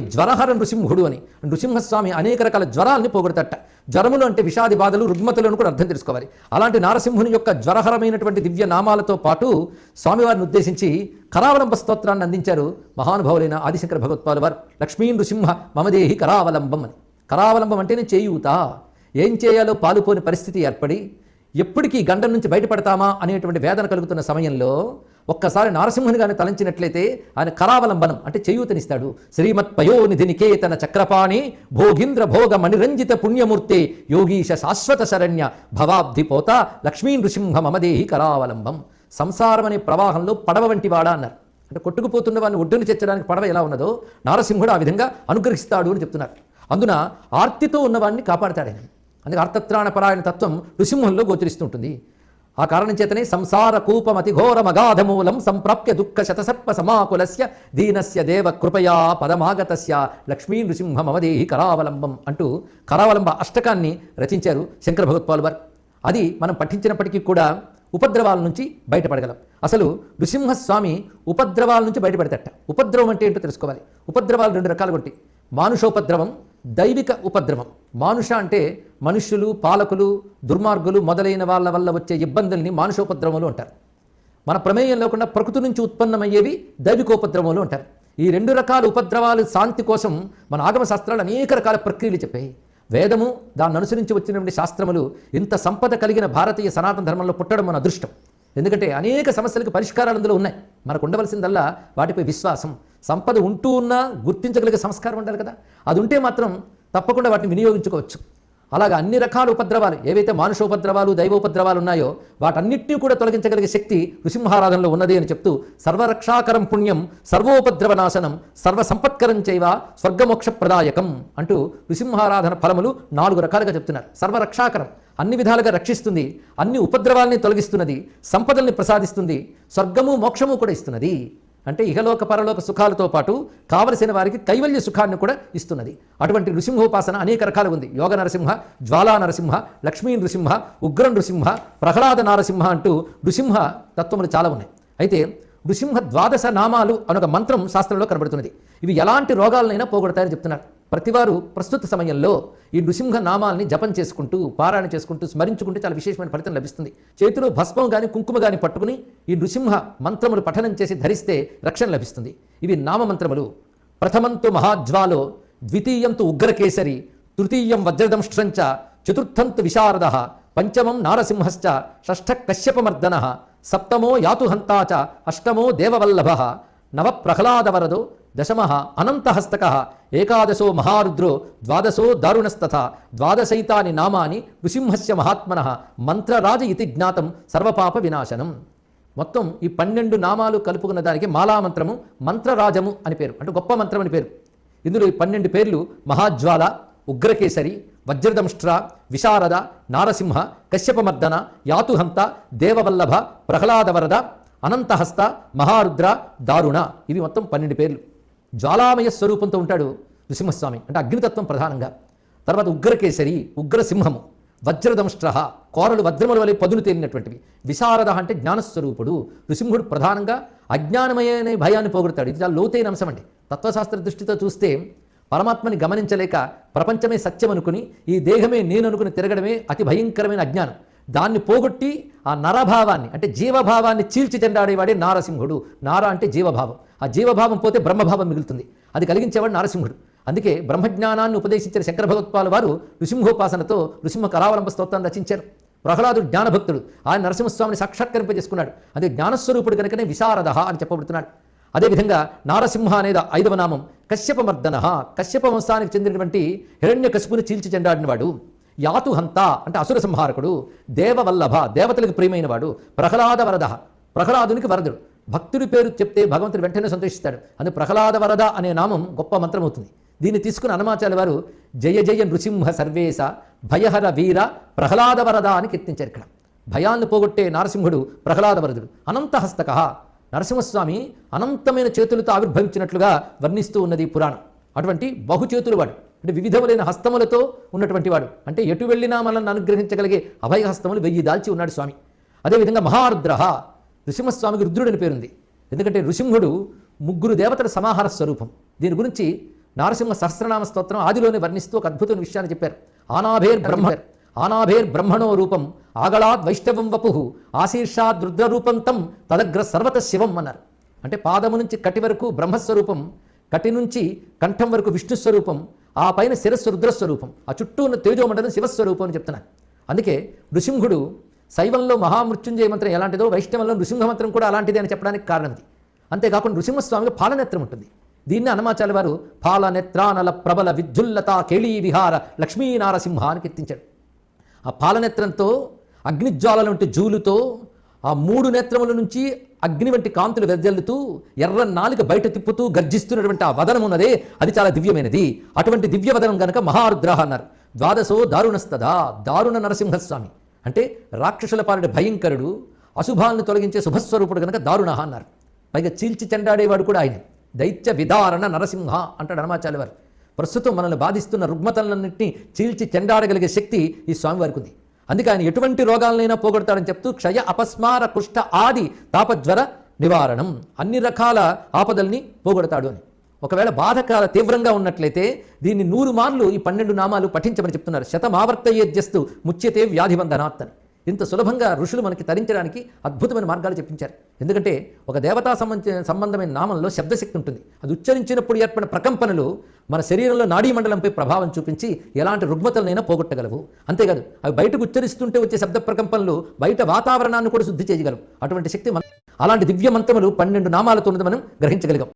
జ్వరహర నృసింహుడు అని. నృసింహస్వామి అనేక రకాల జ్వరాల్ని పోగొడతట జ్వరములు అంటే విషాది బాధలు రుగ్మతులను కూడా అర్థం తెలుసుకోవాలి. అలాంటి నారసింహుని యొక్క జ్వరహరమైనటువంటి దివ్య నామాలతో పాటు స్వామివారిని ఉద్దేశించి కరావలంబ స్తోత్రాన్ని అందించారు మహానుభావులైన ఆదిశంకర భగవత్పాలు వారు. లక్ష్మీ నృసింహ మమదేహి కరావలంబం అని. కరావలంబం అంటేనే చేయూత. ఏం చేయాలో పాలుపోని పరిస్థితి ఏర్పడి ఎప్పటికీ గండం నుంచి బయటపడతామా అనేటువంటి వేదన కలుగుతున్న సమయంలో ఒక్కసారి నారసింహుని గాని తలంచినట్లయితే ఆయన కరావలంబనం అంటే చేయూతనిస్తాడు. శ్రీమత్ పయోనిధి నికేతన చక్రపాణి భోగింద్ర భోగ మణిరంజిత పుణ్యమూర్తి యోగీశ శాశ్వత శరణ్య భవాబ్ధి పోత లక్ష్మీ నృసింహ మమదేహి కరావలంబం సంసారం అనే ప్రవాహంలో పడవ వంటి వాడా అన్నారు. అంటే కొట్టుకుపోతున్న వాడిని ఒడ్డును చేర్చడానికి పడవ ఎలా ఉన్నదో నారసింహుడు ఆ విధంగా అనుగ్రహిస్తాడు అని చెప్తున్నారు. అందున ఆర్తితో ఉన్నవాడిని కాపాడతాడు ఆయన. అందుకే అర్థత్రాణపరాయణ తత్వం నృసింహంలో గోచరిస్తుంటుంది. ఆ కారణం చేతనే సంసార కూపమతి ఘోరమగాధమూలం సంప్రాప్య దుఃఖ శతసర్ప సమాకులస్య దీనస్య దేవ కృపయా పదమాగతస్య లక్ష్మీ నృసింహ మమదేహి కరావలంబం అంటూ కరావలంబ అష్టకాన్ని రచించారు శంకర భగవత్పాల్ వారు అది మనం పఠించినప్పటికీ కూడా ఉపద్రవాల నుంచి బయటపడగలం. అసలు నృసింహస్వామి ఉపద్రవాల నుంచి బయటపడతట ఉపద్రవం అంటే ఏంటో తెలుసుకోవాలి. ఉపద్రవాలు రెండు రకాలుగా ఉంటాయి. మానుషోపద్రవం దైవిక ఉపద్రవం. మానుష అంటే మనుష్యులు పాలకులు దుర్మార్గులు మొదలైన వాళ్ళ వల్ల వచ్చే ఇబ్బందుల్ని మానుషోపద్రవములు అంటారు. మన ప్రమేయం లేకుండా ప్రకృతి నుంచి ఉత్పన్నమయ్యేవి దైవికోపద్రవములు అంటారు. ఈ రెండు రకాల ఉపద్రవాలు శాంతి కోసం మన ఆగమ శాస్త్రాలు అనేక రకాల ప్రక్రియలు చెప్పాయి. వేదము దాన్ని అనుసరించి వచ్చినటువంటి శాస్త్రములు ఇంత సంపద కలిగిన భారతీయ సనాతన ధర్మంలో పుట్టడం మన అదృష్టం. ఎందుకంటే అనేక సమస్యలకు పరిష్కారాలు అందులో ఉన్నాయి. మనకు ఉండవలసిందల్లా వాటిపై విశ్వాసం సంపద ఉంటూ ఉన్నా గుర్తించగలిగే సంస్కారం ఉండాలి కదా. అది ఉంటే మాత్రం తప్పకుండా వాటిని వినియోగించుకోవచ్చు. అలాగా అన్ని రకాల ఉపద్రవాలు ఏవైతే మానుషోపద్రవాలు దైవోపద్రవాలు ఉన్నాయో వాటన్నిటినీ కూడా తొలగించగలిగే శక్తి నృసింహారాధనలో ఉన్నది అని చెప్తూ సర్వరక్షాకరం పుణ్యం సర్వోపద్రవనాశనం సర్వ సంపత్కరం స్వర్గమోక్ష ప్రదాయకం అంటూ నృసింహారాధన ఫలములు నాలుగు రకాలుగా చెప్తున్నారు. సర్వరక్షాకరం అన్ని విధాలుగా రక్షిస్తుంది అన్ని ఉపద్రవాల్ని తొలగిస్తున్నది సంపదల్ని ప్రసాదిస్తుంది స్వర్గము మోక్షము కూడా ఇస్తున్నది. అంటే ఇహలోక పరలోక సుఖాలతో పాటు కావలసిన వారికి కైవల్య సుఖాన్ని కూడా ఇస్తున్నది. అటువంటి నృసింహోపాసన అనేక రకాలు ఉంది. యోగ నరసింహ జ్వాలా నరసింహ లక్ష్మీ నృసింహ ఉగ్ర నృసింహ ప్రహ్లాద నరసింహ అంటూ నృసింహ తత్వములు చాలా ఉన్నాయి. అయితే నృసింహ ద్వాదశ నామాలు అనొక మంత్రం శాస్త్రంలో కనబడుతున్నది. ఇవి ఎలాంటి రోగాలనైనా పోగొడతాయని చెప్తున్నారు. ప్రతివారు ప్రస్తుత సమయంలో ఈ నృసింహ నామాల్ని జపం చేసుకుంటూ పారాయణ చేసుకుంటూ స్మరించుకుంటే చాలా విశేషమైన ఫలితం లభిస్తుంది. చేతిలో భస్మం కానీ కుంకుమ కానీ పట్టుకుని ఈ నృసింహ మంత్రములు పఠనం చేసి ధరిస్తే రక్షణ లభిస్తుంది. ఇవి నామమంత్రములు. ప్రథమంతు మహాజ్వాలో ద్వితీయంతు ఉగ్రకేసరి తృతీయం వజ్రదంష్ట్రంచ చతుర్థంతు విశారద పంచమం నారసింహశ్చ షష్ఠ కశ్యపమర్దన సప్తమో యాతుహంతా చ అష్టమో దేవవల్లభ నవ ప్రహ్లాదవరదో దశమ అనంతహస్తక ఏకాదశో మహారుద్రో ద్వాదశో దారుణస్తథ ద్వాదశైతాని నామాని నృసింహస్య మహాత్మన మంత్రరాజ ఇతి జ్ఞాతం సర్వపాప వినాశనం. మొత్తం ఈ పన్నెండు నామాలు కలుపుకున్న దానికి మాలామంత్రము మంత్రరాజము అని పేరు. అంటే గొప్ప మంత్రం అని పేరు. ఇందులో ఈ పన్నెండు పేర్లు మహాజ్వాల ఉగ్రకేసరి వజ్రదంష్ట్ర విశారద నారసింహ కశ్యపమర్దన యాతుహంత దేవవల్లభ ప్రహ్లాదవరద అనంతహస్త మహారుద్ర దారుణ. ఇవి మొత్తం పన్నెండు పేర్లు. జ్వాలామయ స్వరూపంతో ఉంటాడు నృసింహస్వామి. అంటే అగ్నితత్వం ప్రధానంగా. తర్వాత ఉగ్రకేసరి ఉగ్రసింహము వజ్రదంష్ట్ర కోరలు వజ్రముల వలె పదులు తేలినటువంటివి. విశారద అంటే జ్ఞానస్వరూపుడు. నృసింహుడు ప్రధానంగా అజ్ఞానమయనే భయాన్ని పోగొడతాడు. ఇది చాలా లోతైన అంశం అండి. తత్వశాస్త్ర దృష్టితో చూస్తే పరమాత్మని గమనించలేక ప్రపంచమే సత్యం అనుకుని ఈ దేహమే నేను అనుకుని తిరగడమే అతి భయంకరమైన అజ్ఞానం. దాన్ని పోగొట్టి ఆ నరభావాన్ని అంటే జీవభావాన్ని చీల్చి చెండాడేవాడే నారసింహుడు. నార అంటే జీవభావం. ఆ జీవభావం పోతే బ్రహ్మభావం మిగులుతుంది. అది కలిగించేవాడు నారసింహుడు. అందుకే బ్రహ్మజ్ఞానాన్ని ఉపదేశించిన శంకర భగవత్పాల వారు నృసింహోపాసనతో నృసింహ కళావలంబ స్తోత్రాన్ని రచించారు. ప్రహ్లాదుడు జ్ఞానభక్తుడు. ఆయన నరసింహస్వామిని సాక్షాత్కరింపజేసుకున్నాడు. అదే జ్ఞానస్వరూపుడు కనుకనే విశారద అని చెప్పబడుతున్నాడు. అదేవిధంగా నారసింహ అనేది ఐదవ నామం కశ్యపమర్దన. కశ్యప వంశానికి చెందినటువంటి హిరణ్య కశిపుని చీల్చి చెండాడినవాడు. యాతుహంత అంటే అసుర సంహారకుడు. దేవవల్లభ దేవతలకు ప్రియమైనవాడు. ప్రహ్లాద వరద ప్రహ్లాదునికి వరదుడు. భక్తుడి పేరు చెప్తే భగవంతుడు వెంటనే సంతోషిస్తాడు. అందు ప్రహ్లాద వరద అనే నామం గొప్ప మంత్రం అవుతుంది దీన్ని తీసుకుని హనుమాచార్య వారు జయ జయ నృసింహ సర్వేశ భయహర వీర ప్రహ్లాద వరద అని కీర్తించారు ఇక్కడ. భయాన్ని పోగొట్టే నారసింహుడు ప్రహ్లాద వరదుడు. అనంతహస్తక. నరసింహస్వామి అనంతమైన చేతులతో ఆవిర్భవించినట్లుగా వర్ణిస్తూ ఉన్నది పురాణం. అటువంటి బహుచేతులు వాడు. అంటే వివిధములైన హస్తములతో ఉన్నటువంటి వాడు. అంటే ఎటు వెళ్ళినా మనల్ని అనుగ్రహించగలిగే అభయ హస్తములు వెయ్యి దాల్చి ఉన్నాడు స్వామి. అదేవిధంగా మహార్ద్రహ నృసింహస్వామికి రుద్రుడని పేరుంది. ఎందుకంటే నృసింహుడు ముగ్గురు దేవతల సమాహార స్వరూపం. దీని గురించి నారసింహ సహస్రనామ స్తోత్రం ఆదిలోనే వర్ణిస్తూ ఒక అద్భుతమైన విషయాన్ని చెప్పారు. ఆనాభేర్ బ్రహ్మ ఆనాభేర్ బ్రహ్మణో రూపం ఆగళాద్ వైష్ణవం వపు ఆశీర్షాద్ రుద్రరూపం తం తదగ్ర సర్వత శివం అన్నారు. అంటే పాదము నుంచి కటి వరకు బ్రహ్మస్వరూపం కటి నుంచి కంఠం వరకు విష్ణు స్వరూపం ఆ పైన శిరస్సు రుద్రస్వరూపం ఆ చుట్టూ ఉన్న తేజోమండలం శివస్వరూపం అని చెప్తున్నారు. అందుకే నృసింహుడు శైవంలో మహామృత్యుంజయ మంత్రం ఎలాంటిదో వైష్ణవంలో నృసింహ మంత్రం కూడా అలాంటిది అని చెప్పడానికి కారణం ఇది అంతేకాకుండా నృసింహస్వామికి పాలనేత్రం ఉంటుంది. దీన్ని హనుమాచార్య వారు పాలనేత్రానల ప్రబల విద్యుల్లత కేళీ విహార లక్ష్మీనారసింహ అని కీర్తించాడు ఆ పాలనేత్రంతో అగ్నిజ్వాలల వంటి జూలుతో ఆ మూడు నేత్రముల నుంచి అగ్ని వంటి కాంతులు వెదజల్లుతూ ఎర్ర నాలుక బయట తిప్పుతూ గర్జిస్తున్నటువంటి ఆ వదనం ఉన్నదే అది చాలా దివ్యమైనది. అటువంటి దివ్య వదనం గనక మహారుద్ర అన్నారు. ద్వాదశో దారుణస్తదా దారుణ నరసింహస్వామి. అంటే రాక్షసుల పాలిట భయంకరుడు అశుభాలను తొలగించే శుభస్వరూపుడు గనక దారుణ అన్నారు. పైగా చీల్చి చెండాడేవాడు కూడా ఆయన. దైత్య విదారణ నరసింహ అంటాడు హనుమాచార్య వారు ప్రస్తుతం మనల్ని బాధిస్తున్న రుగ్మతలన్నింటినీ చీల్చి చెండాడగలిగే శక్తి ఈ స్వామివారికి ఉంది. అందుకే ఆయన ఎటువంటి రోగాలనైనా పోగొడతాడని చెప్తూ క్షయ అపస్మార కుష్ఠ ఆది తాపజ్వర నివారణం. అన్ని రకాల ఆపదల్ని పోగొడతాడు అని. ఒకవేళ బాధకాల తీవ్రంగా ఉన్నట్లయితే దీన్ని నూరు మార్లు ఈ పన్నెండు నామాలు పఠించమని చెప్తున్నారు. శతమావర్తయేద్యస్తు ముచ్యతే వ్యాధి అని ఇంత సులభంగా ఋషులు మనకి తరించడానికి అద్భుతమైన మార్గాలు చెప్పించారు. ఎందుకంటే ఒక దేవతా సంబంధ సంబంధమైన నామంలో శబ్దశక్తి ఉంటుంది. అది ఉచ్చరించినప్పుడు ఏర్పడిన ప్రకంపనలు మన శరీరంలో నాడీ మండలంపై ప్రభావం చూపించి ఎలాంటి రుగ్మతలనైనా పోగొట్టగలవు. అంతేకాదు అవి బయటకు ఉచ్చరిస్తుంటే వచ్చే శబ్ద ప్రకంపనలు బయట వాతావరణాన్ని కూడా శుద్ధి చేయగలవు. అటువంటి శక్తి అలాంటి దివ్య మంత్రములు పన్నెండు నామాలతో ఉన్నది మనం గ్రహించగలిగాం.